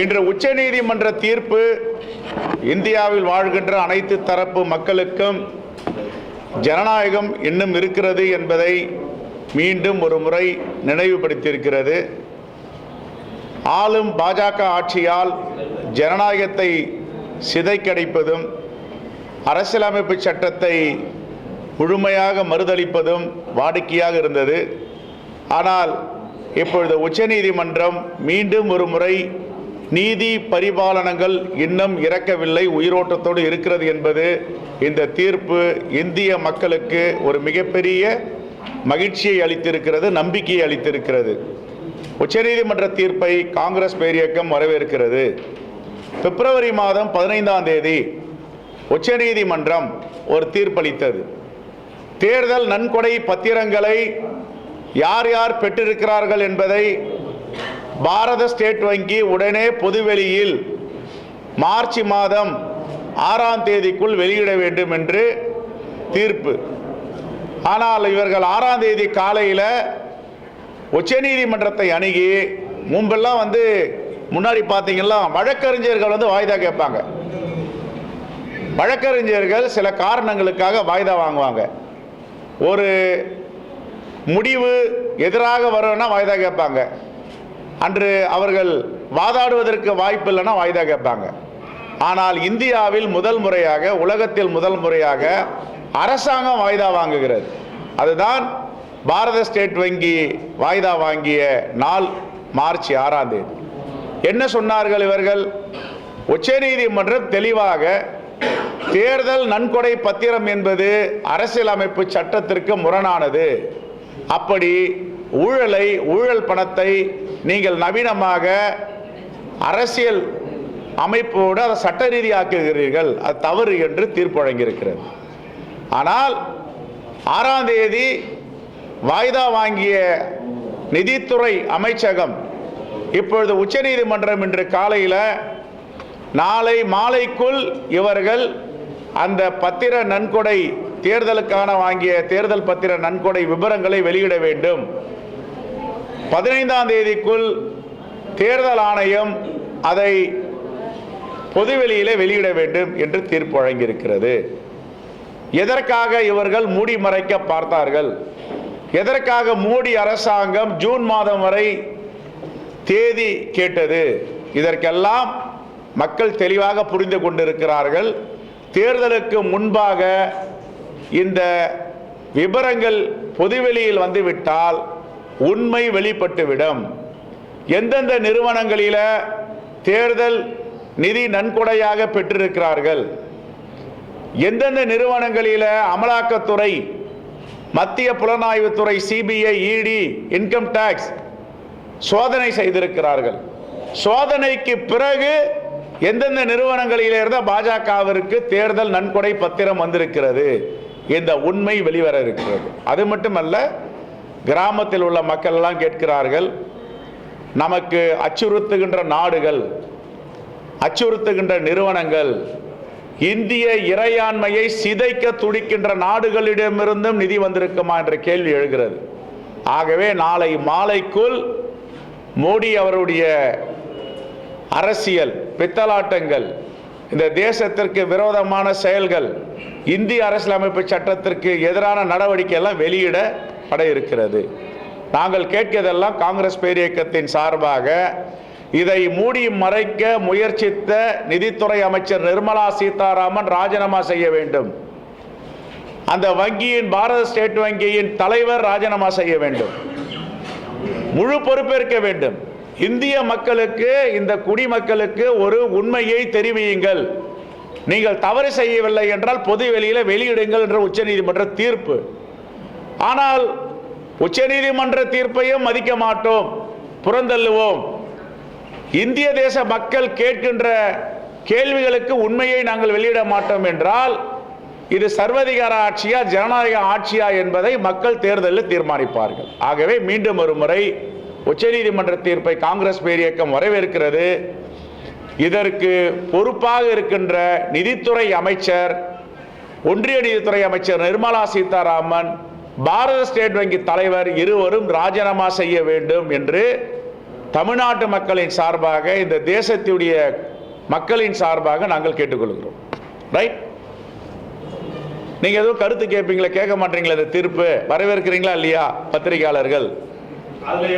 இன்று உச்சநீதிமன்ற தீர்ப்பு இந்தியாவில் வாழ்கின்ற அனைத்து தரப்பு மக்களுக்கும் ஜனநாயகம் இன்னும் இருக்கிறது என்பதை மீண்டும் ஒரு முறை நினைவுபடுத்தியிருக்கிறது. ஆளும் பாஜக ஆட்சியால் ஜனநாயகத்தை சிதைக்கடைப்பதும் அரசியலமைப்பு சட்டத்தை முழுமையாக மறுதளிப்பதும் வாடிக்கையாக இருந்தது. ஆனால் இப்பொழுது உச்சநீதிமன்றம் மீண்டும் ஒரு முறை நீதி பரிபாலனங்கள் இன்னும் இறக்கவில்லை உயிரோட்டத்தோடு இருக்கிறது என்பது இந்த தீர்ப்பு இந்திய மக்களுக்கு ஒரு மிகப்பெரிய மகிழ்ச்சியை அளித்திருக்கிறது நம்பிக்கையை அளித்திருக்கிறது. உச்சநீதிமன்ற தீர்ப்பை காங்கிரஸ் பேரியக்கம் வரவேற்கிறது. பிப்ரவரி மாதம் பதினைந்தாம் தேதி உச்சநீதிமன்றம் ஒரு தீர்ப்பளித்தது. தேர்தல் நன்கொடை பத்திரங்களை யார் யார் பெற்றிருக்கிறார்கள் என்பதை பாரத ஸ்டேட் வங்கி உடனே பொதுவெளியில் மார்ச் மாதம் ஆறாம் தேதிக்குள் வெளியிட வேண்டும் என்று தீர்ப்பு. ஆனால் இவர்கள் ஆறாம் தேதி காலையில் உச்சநீதிமன்றத்தை அணுகி முன்பெல்லாம் வந்து முன்னாடி பார்த்தீங்கன்னா வழக்கறிஞர்கள் வந்து வாய்தா கேட்பாங்க. வழக்கறிஞர்கள் சில காரணங்களுக்காக வாய்தா வாங்குவாங்க. ஒரு முடிவு எதிராக வரும்னா வாய்தா கேட்பாங்க. அன்று அவர்கள் வாதாடுவதற்கு வாய்ப்பு இல்லைன்னா வாய்தா கேட்பாங்க. ஆனால் இந்தியாவில் முதல் முறையாக உலகத்தில் முதல் முறையாக அரசாங்கம் வாய்தா வாங்குகிறது. அதுதான் பாரத ஸ்டேட் வங்கி வாய்தா வாங்கிய நாள் மார்ச் ஆறாம் தேதி. என்ன சொன்னார்கள் இவர்கள்? உச்சநீதிமன்றம் தெளிவாக தேர்தல் நன்கொடை பத்திரம் என்பது அரசியலமைப்பு சட்டத்திற்கு முரணானது. அப்படி ஊழலை ஊழல் பணத்தை நீங்கள் நவீனமாக அரசியல் அமைப்போடு அதை சட்ட ரீதியாக்குகிறீர்கள். அது தவறு என்று தீர்ப்பு வழங்கியிருக்கிறது. ஆனால் ஆறாம் தேதி வாய்தா வாங்கிய நிதித்துறை அமைச்சகம் இப்பொழுது உச்சநீதிமன்றம் இன்று காலையில் நாளை மாலைக்குள் இவர்கள் அந்த பத்திர நன்கொடை தேர்தலுக்கான வாங்கிய தேர்தல் பத்திர நன்கொடை விவரங்களை வெளியிட வேண்டும். பதினைந்தாம் தேதிக்குள் தேர்தல் ஆணையம் அதை பொதுவெளியிலே வெளியிட வேண்டும் என்று தீர்ப்பு வழங்கியிருக்கிறது. எதற்காக இவர்கள் மூடி மறைக்க பார்த்தார்கள்? எதற்காக மோடி அரசாங்கம் ஜூன் மாதம் வரை தேதி கேட்டது? இதற்கெல்லாம் மக்கள் தெளிவாக புரிந்து கொண்டிருக்கிறார்கள். தேர்தலுக்கு முன்பாக இந்த விபரங்கள் பொதுவெளியில் வந்துவிட்டால் உண்மை வெளிப்பட்டுவிடும். எந்தெந்த நிறுவனங்களில் தேர்தல் நிதி நன்கொடையாக பெற்றிருக்கிறார்கள்? எந்தெந்த நிறுவனங்களில் அமலாக்கத்துறை மத்திய புலனாய்வுத்துறை சிபிஐ இடி இன்கம் டேக்ஸ் சோதனை செய்திருக்கிறார்கள்? சோதனைக்கு பிறகு எந்தெந்த நிறுவனங்களிலிருந்து பாஜகவிற்கு தேர்தல் நன்கொடை பத்திரம் வந்திருக்கிறது? இந்த உண்மை வெளிவர இருக்கிறது. அது மட்டுமல்ல கிராமத்தில் உள்ள மக்கள் எல்லாம் கேட்கிறார்கள் நமக்கு அச்சுறுத்துகின்ற நாடுகள் அச்சுறுத்துகின்ற நிறுவனங்கள் இந்திய இறையாண்மையை சிதைக்க துடிக்கின்ற நாடுகளிடமிருந்தும் நிதி வந்திருக்குமா? என்ற கேள்வி எழுகிறது. ஆகவே நாளை மாலைக்குள் மோடி அவருடைய அரசியல் பித்தலாட்டங்கள் இந்த தேசத்திற்கு விரோதமான செயல்கள் இந்திய அரசியலமைப்பு சட்டத்திற்கு எதிரான நடவடிக்கை எல்லாம் வெளியிடப்பட இருக்கிறது. நாங்கள் கேட்கதெல்லாம் காங்கிரஸ் பேரியக்கத்தின் சார்பாக இதை மூடி மறைக்க முயற்சித்த நிதித்துறை அமைச்சர் நிர்மலா சீதாராமன் ராஜினாமா செய்ய வேண்டும். அந்த வங்கியின் பாரத ஸ்டேட் வங்கியின் தலைவர் ராஜினாமா செய்ய வேண்டும். முழு பொறுப்பேற்க வேண்டும். இந்திய மக்களுக்கு இந்த குடிமக்களுக்கு ஒரு உண்மையை தெரிவியுங்கள். நீங்கள் தவறு செய்யவில்லை என்றால் பொது வெளியில வெளியிடுங்கள் என்ற உச்சநீதிமன்ற தீர்ப்பு. ஆனால் உச்சநீதிமன்ற தீர்ப்பையும் மதிக்க மாட்டோம். புறந்தள்ளுவோம். இந்திய தேச மக்கள் கேட்கின்ற கேள்விகளுக்கு உண்மையை நாங்கள் வெளியிட மாட்டோம் என்றால் இது சர்வதிகார ஆட்சியா ஜனநாயக ஆட்சியா என்பதை மக்கள் தேர்தலில் தீர்மானிப்பார்கள். ஆகவே மீண்டும் ஒரு முறை உச்சநீதிமன்ற தீர்ப்பை காங்கிரஸ் பேரியக்கம் வரவேற்கிறது. இதற்கு பொறுப்பாக இருக்கின்ற நிதித்துறை அமைச்சர் ஒன்றிய நிதித்துறை அமைச்சர் நிர்மலா சீதாராமன் பாரத ஸ்டேட் வங்கி தலைவர் இருவரும் ராஜினாமா செய்ய வேண்டும் என்று தமிழ்நாட்டு மக்களின் சார்பாக இந்த தேசத்துடைய மக்களின் சார்பாக நாங்கள் கேட்டுக்கொள்கிறோம். ரைட் நீங்க எதுவும் கருத்து கேட்பீங்களா கேட்க மாட்டீங்களா இந்த தீர்ப்பு? வரவேற்கிறீங்களா இல்லையா பத்திரிகையாளர்கள்? அதுல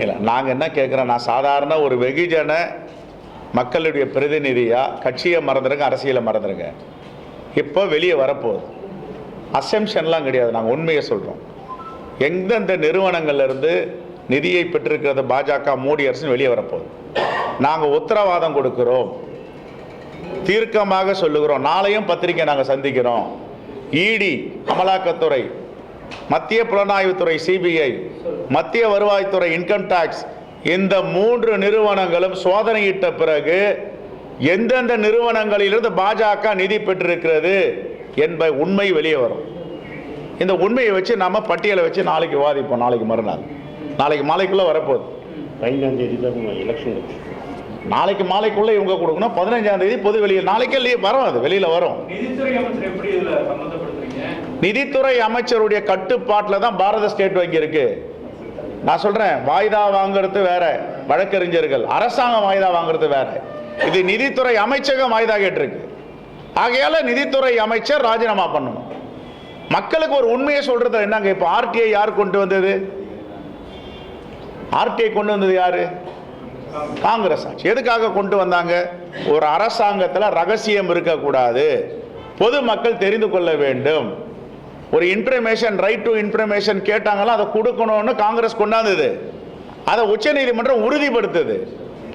இல்லை நாங்கள் என்ன கேட்குறோம் நான் சாதாரண ஒரு வெகுஜன மக்களுடைய பிரதிநிதியா கட்சியை மறந்துடுங்க அரசியலை மறந்துடுங்க இப்போ வெளியே வரப்போகுது. அசம்ஷன்லாம் கிடையாது நாங்கள் உண்மையை சொல்கிறோம் எந்தெந்த நிறுவனங்கள்லேருந்து நிதியை பெற்றிருக்கிறது பாஜக மோடி அரசுன்னு வெளியே வரப்போகுது. நாங்கள் உத்தரவாதம் கொடுக்குறோம். தீர்க்கமாக சொல்லுகிறோம். நாளையும் பத்திரிக்கை நாங்கள் சந்திக்கிறோம். இடி அமலாக்கத்துறை மத்திய புலனாய்வுத்துறை சிபிஐ மத்திய வருவாய்த்துறை இன்கம் டாக்ஸ் இந்த மூன்று நிறுவனங்களும் சோதனையிட்ட பிறகு எந்தெந்த நிறுவனங்களிலிருந்து பாஜக நிதி பெற்றிருக்கிறது என்ப உண்மை வெளியே வரும். இந்த உண்மையை வச்சு நாம பட்டியலை வச்சு நாளைக்கு விவாதிப்போம். நாளைக்கு மறுநாள். நாளைக்கு மாலைக்குள்ள வரப்போகுது. பதினஞ்சாம் தேதி தான் எலெக்ஷன் நாளைக்கு மாலைக்குள்ள இவங்க கொடுக்கணும். பதினஞ்சாம் தேதி பொது வெளியில். நாளைக்கே லீவ் வரும் அது. வெளியில வரும். நிதித்துறை அமைச்சருடைய கட்டுப்பாட்டில் தான் பாரத ஸ்டேட் வங்கி இருக்கு நான் சொல்றேன் வாய்தா வாங்குறது வேற வழக்கறிஞர்கள் அரசாங்கம் வாய்தா வாங்குறது வேற. இது நிதித்துறை அமைச்சகம் வாய்தா கேட்டிருக்கு. ஆகையால நிதித்துறை அமைச்சர் ராஜினாமா பண்ணணும். மக்களுக்கு ஒரு உண்மையை சொல்றது என்னங்க இப்போ ஆர்டிஐ யார் கொண்டு வந்தது? ஆர்டிஐ கொண்டு வந்தது யாரு? காங்கிரஸ் ஆட்சி. எதுக்காக கொண்டு வந்தாங்க? ஒரு அரசாங்கத்தில் ரகசியம் இருக்கக்கூடாது. பொதுமக்கள் தெரிந்து கொள்ள வேண்டும். ஒரு இன்ஃபர்மேஷன் ரைட் டு இன்ஃபர்மேஷன் கேட்டாங்களோ அதை கொடுக்கணும்னு காங்கிரஸ் கொண்டாந்தது. அதை உச்சநீதிமன்றம் உறுதிப்படுத்துது.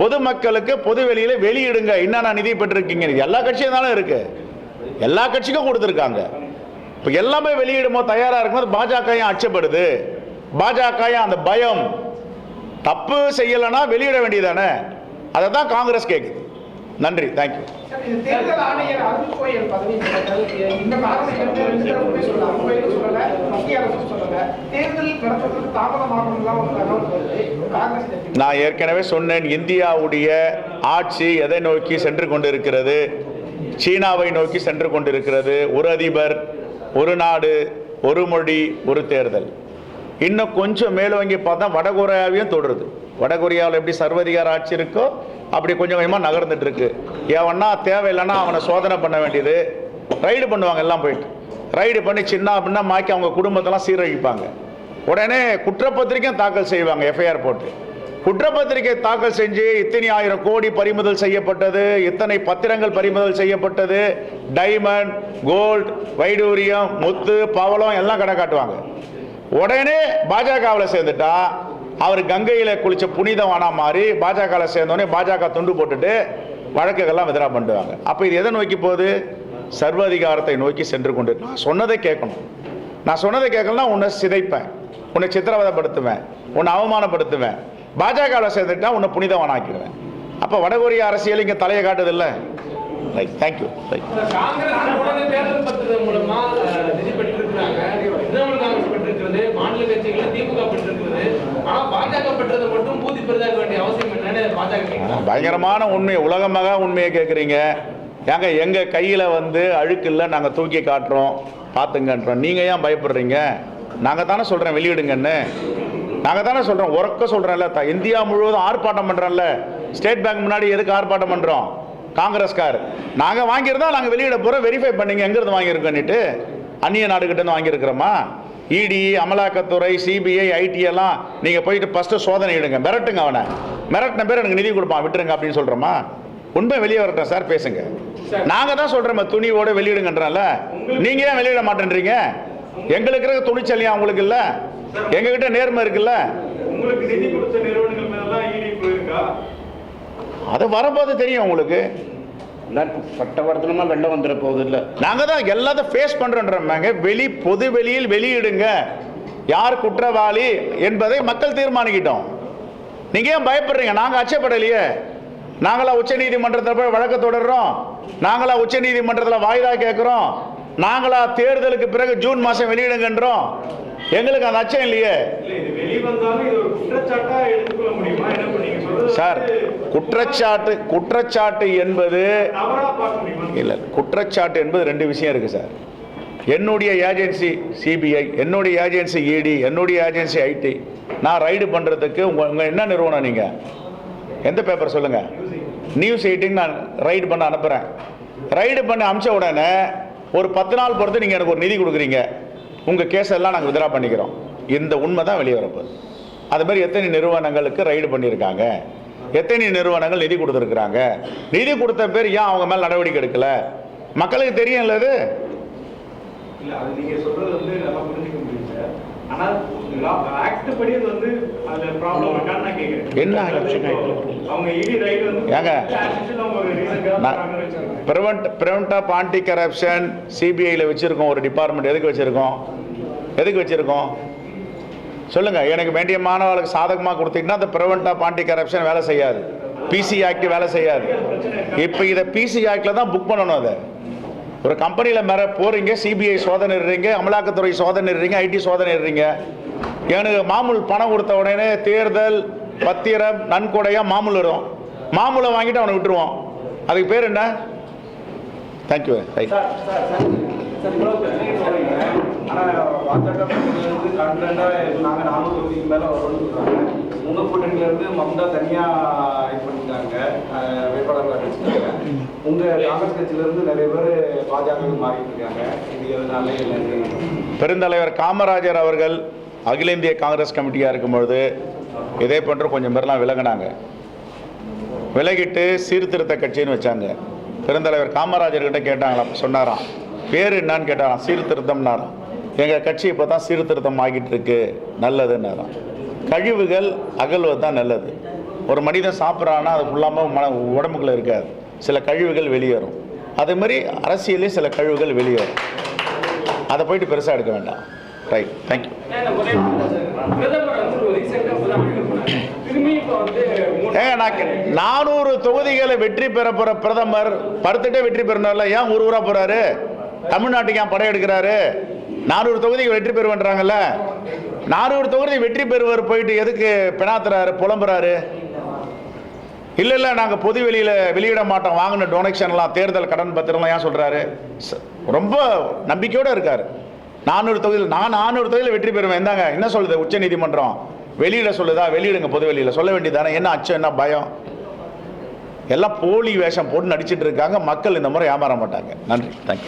பொதுமக்களுக்கு பொது வெளியில வெளியிடுங்க. என்னென்ன நிதி பெற்றிருக்கீங்க? எல்லா கட்சியும் தானே இருக்கு. எல்லா கட்சிக்கும் கொடுத்துருக்காங்க. இப்போ எல்லாமே வெளியிடுமோ தயாராக இருக்கும்போது பாஜக அச்சப்படுது பாஜக அந்த பயம் தப்பு செய்யலைன்னா வெளியிட வேண்டியதானே அதை தான் காங்கிரஸ் கேட்குது நன்றி. தேங்க்யூ தேர்தல் ஆணையர் அருண் கோயல் பதவி இந்த காரணம் என்ன சொல்லல. அவங்க பேரும் சொல்லல மத்திய அரசு சொல்லல. தேர்தல் நடத்துறதுக்கு தாமதமாகும் தான் ஒரு தகவல் வருது. காங்கிரஸ் நான் ஏற்கனவே சொன்னேன் இந்தியாவுடைய ஆட்சி எதை நோக்கி சென்று கொண்டிருக்கிறது? சீனாவை நோக்கி சென்று கொண்டிருக்கிறது. ஒரு அதிபர் ஒரு நாடு ஒரு மொழி ஒரு தேர்தல். இன்னும் கொஞ்சம் மேலோங்கி பார்த்தா வடகொரியாவையும் தொடருது. வடகொரியாவில் எப்படி சர்வதிகார ஆட்சி இருக்கோ அப்படி கொஞ்சம் கொஞ்சமாக நகர்ந்துட்டு இருக்கு எவனா தேவையில்லைன்னா அவனை சோதனை பண்ண வேண்டியது. ரைடு பண்ணுவாங்க எல்லாம் போயிட்டு. ரைடு பண்ணி சின்ன அப்படின்னா மாக்கி அவங்க குடும்பத்தெல்லாம் சீரழிப்பாங்க. உடனே குற்றப்பத்திரிக்கையும் தாக்கல் செய்வாங்க எஃப்ஐஆர் போட்டு. குற்றப்பத்திரிகை தாக்கல் செஞ்சு இத்தனை ஆயிரம் கோடி பறிமுதல் செய்யப்பட்டது இத்தனை பத்திரங்கள் பறிமுதல் செய்யப்பட்டது டைமண்ட் கோல்ட் வைடூரியம் முத்து பவளம் எல்லாம் கடை காட்டுவாங்க. உடனே பாஜகவில் சேர்ந்துட்டா அவர் கங்கையில் குளித்த புனிதவானா மாதிரி பாஜகவில் சேர்ந்தோடனே பாஜக துண்டு போட்டுட்டு வழக்குகள்லாம் எதிராக பண்ணிடுவாங்க. அப்போ இது எதை நோக்கி போகுது? சர்வாதிகாரத்தை நோக்கி சென்று கொண்டு. நான் சொன்னதை கேட்கணும். நான் சொன்னதை கேட்கலன்னா உன்னை சிதைப்பேன். உன்னை சித்திரவதைப்படுத்துவேன். உன்னை அவமானப்படுத்துவேன். பாஜகவில் சேர்ந்துட்டா உன்னை புனிதவானாக்கிடுவேன். அப்போ வடகொரிய அரசியல் இங்கே தலையை காட்டுதில்லை right thank you right Congress உடனே தேர்தல் பத்திரம் மூலமா அஹ், நிதி பெற்றிருக்கிறாங்க திரிணாமுல் காங்கிரஸ் பெற்றிருக்கிறது மாநில கட்சிகள் திமுக பெற்றிருக்கிறது ஆனா பாஜக பெற்றதை மட்டும் பூதி பெரிதாக வேண்டிய அவசியம் என்னன்னு பாஜக கேட்கிறாங்க பயங்கரமான உண்மை உலகமாக உண்மையை கேட்குறீங்க. ஏங்க எங்கள் கையில் வந்து அழுக்கு இல்லை நாங்கள் தூக்கி காட்டுறோம் பார்த்துங்கன்றோம். நீங்கள் ஏன் பயப்படுறீங்க? நாங்கள் தானே சொல்கிறேன் வெளியிடுங்கன்னு. நாங்கள் தானே சொல்கிறோம் உறக்க சொல்கிறேன்ல த இந்தியா முழுவதும் ஆர்ப்பாட்டம் பண்ணுறோம்ல ஸ்டேட் பேங்க் முன்னாடி எதுக்கு ஆர்ப்பாட்டம் பண்ணுறோம் காங்கிரஸ்கார். நாங்கள் வாங்கியிருந்தோம் நாங்கள் வெளியிட போகிறோம் வெரிஃபை பண்ணீங்க எங்கேருந்து வாங்கியிருக்கோன்னுட்டு அந்நிய நாடுகிட்டேருந்து வாங்கியிருக்கிறோமா? இடி அமலாக்கத்துறை சிபிஐ ஐடி எல்லாம் நீங்கள் போயிட்டு ஃபஸ்ட்டு சோதனை இடுங்க மிரட்டுங்க அவனை. மிரட்டின பேர் எனக்கு நிதி கொடுப்பான். விட்டுருங்க அப்படின்னு சொல்கிறோமா உண்மை வெளியே வரட்டும் சார் பேசுங்க. நாங்கள் தான் சொல்கிறோம் துணிவோட வெளியிடுங்கன்றல நீங்கள் ஏன் வெளியிட மாட்டேன்றீங்க? எங்களுக்கு இருக்க துணிச்சல் உங்களுக்கு இல்லை? எங்ககிட்ட நேர்மை இருக்குல்ல? அது வரும்போது தெரியும் உங்களுக்கு. பட்டவர்த்தனமா வெள்ளம் வந்துட போகுது இல்ல. நாங்க தான் எல்லாத்தையும் ஃபேஸ் பண்றோம்ன்றாங்க வெளி பொது வெளியில் வெளியிடுங்க. யார் குற்றவாளி என்பதை மக்கள் தீர்மானிக்கிட்டோம். நீங்க ஏன் பயப்படுறீங்க? நாங்க அச்சப்படலையே. நாங்களா உச்ச நீதிமன்றத்தில் போய் வழக்கு தொடர்றோம். நாங்களா உச்ச நீதிமன்றத்தில் வாய்தா கேட்கிறோம். நாங்களா தேர்தலுக்கு பிறகு ஜூன் மாசம் வெளியிடுங்கன்றோம். எங்களுக்கு அந்த அச்சம் இல்லையே. இல்ல இது வெளிவந்தாலும் சார் குற்றச்சாட்டு குற்றச்சாட்டு என்பது இல்லை குற்றச்சாட்டு என்பது ரெண்டு விஷயம் இருக்குது சார். என்னுடைய ஏஜென்சி சிபிஐ என்னுடைய ஏஜென்சி இடி என்னுடைய ஏஜென்சி ஐடி நான் ரைடு பண்ணுறதுக்கு உங்கள் உங்கள் என்ன நிறுவனம் நீங்கள் எந்த பேப்பர் சொல்லுங்கள் நியூஸ் எயிட்டிங் நான் ரைடு பண்ண அனுப்புகிறேன் ரைடு பண்ணி அனுப்பிச்ச உடனே ஒரு பத்து நாள் பொறுத்து நீங்கள் எனக்கு ஒரு நிதி கொடுக்குறீங்க. உங்கள் கேஸ் எல்லாம் நாங்கள் வித்ரா பண்ணிக்கிறோம். இந்த உண்மை தான் வெளியே வரப்போகுது. அது மாதிரி எத்தனை நிறுவனங்களுக்கு ரைடு பண்ணியிருக்காங்க எத்தனை நிறுவனங்கள் நிதி கொடுத்துருக்குறாங்க? நிதி கொடுத்த பேர் ஏன் அவங்க மேல் நடவடிக்கை எடுக்கல? மக்களுக்கு தெரியும்ல இது இல்ல அது நீங்க சொல்றது வந்து நல்லா புரிஞ்சுக்க முடியும் சார் ஆனா ஆக்ட் படி அது வந்து அதுல ப்ராப்ளம் இருக்கான்னு நான் கேக்குறேன். என்ன ஏங்க? Prevent prevent of anti corruption சிபிஐயில் வச்சுருக்கோம் ஒரு டிபார்ட்மெண்ட் எதுக்கு வச்சுருக்கோம்? எதுக்கு வச்சுருக்கோம்? சொல்லுங்கள் எனக்கு வேண்டிய மாணவர்களுக்கு சாதகமாக கொடுத்தீங்கன்னா அந்த ப்ரிவெண்ட் ஆஃப் ஆன்டி கரப்ஷன் வேலை செய்யாது பிசி ஆக்ட் வேலை செய்யாது இப்போ இதை பிசி ஆக்டில் தான் புக் பண்ணணும் அதை ஒரு கம்பெனியில் மேலே போகிறீங்க சிபிஐ சோதனை இடுறீங்க அமலாக்கத்துறை சோதனை இருறீங்க ஐடி சோதனை இடுறீங்க எனக்கு மாமூல் பணம் கொடுத்த உடனே தேர்தல் பத்திரம் நன்கொடையாக மாமூல் வரும் மாமூலை வாங்கிட்டு அவனை விட்டுருவோம் அதுக்கு பேர் என்ன தேங்க்யூ ரைட் ஆனால் பாஜக கான்ஃபிடண்டாக நாங்கள் நானூறு தொகுதிக்கு மேலே உங்கள் கூட்டணியிலேருந்து மம்தா தனியாக இது பண்ணிட்டாங்க அறிவிச்சிருக்காங்க உங்கள் காங்கிரஸ் கட்சியிலேருந்து நிறைய பேர் பாஜக மாறிட்டு இருக்காங்க இது எதனால பெருந்தலைவர் காமராஜர் அவர்கள் அகில இந்திய காங்கிரஸ் கமிட்டியாக இருக்கும்பொழுது இதே போன்று கொஞ்சம் பேர்லாம் விலகினாங்க. விலகிட்டு சீர்திருத்த கட்சின்னு வச்சாங்க. பெருந்தலைவர் காமராஜர்கிட்ட கேட்டாங்களாம் சொன்னாராம். பேர் என்னன்னு கேட்டாராம் சீர்திருத்தம்னாராம். எங்கள் கட்சி இப்போ தான் சீர்திருத்தம் ஆகிட்டு இருக்கு நல்லதுன்னாராம் கழிவுகள் அகல்வது தான் நல்லது. ஒரு மனிதன் சாப்பிட்றான்னா அது ஃபுல்லாமல் மன உடம்புக்குள்ள இருக்காது. சில கழிவுகள் வெளியேறும். அதே மாதிரி அரசியலே சில கழிவுகள் வெளியேறும். அதை போயிட்டு பெருசாக எடுக்க வேண்டாம். ரைட் தேங்க்யூ ஏங்க நான் நானூறு தொகுதிகளை வெற்றி பெற போற பிரதமர் படுத்துட்டே வெற்றி பெறணும்ல. ஏன் ஒரு ஊரா போறாரு? தமிழ்நாட்டுக்கு ஏன் படையெடுக்கிறாரு? நானூறு தொகுதிக்கு வெற்றி பெறுவன்றாங்கல்ல? நானூறு தொகுதி வெற்றி பெறுவர் போயிட்டு எதுக்கு பிணாத்துறாரு புலம்புறாரு? இல்லை இல்லை நாங்கள் பொது வெளியில் வெளியிட மாட்டோம். வாங்கின டொனேஷன்லாம் தேர்தல் கடன் பத்திரம்லாம் ஏன் சொல்கிறாரு ரொம்ப நம்பிக்கையோட இருக்கார். நானூறு தொகுதியில் நான் நானூறு தொகுதியில் வெற்றி பெறுவேன். இந்தாங்க என்ன சொல்லுது உச்ச நீதிமன்றம்? வெளியிட சொல்லுதா? வெளியிடுங்க பொது வெளியில். சொல்ல வேண்டியதானே என்ன அச்சம் என்ன பயம்? எல்லாம் போலி வேஷம் போட்டு நடிச்சிட்டு இருக்காங்க. மக்கள் இந்த முறை ஏமாற மாட்டாங்க. நன்றி. தேங்க்யூ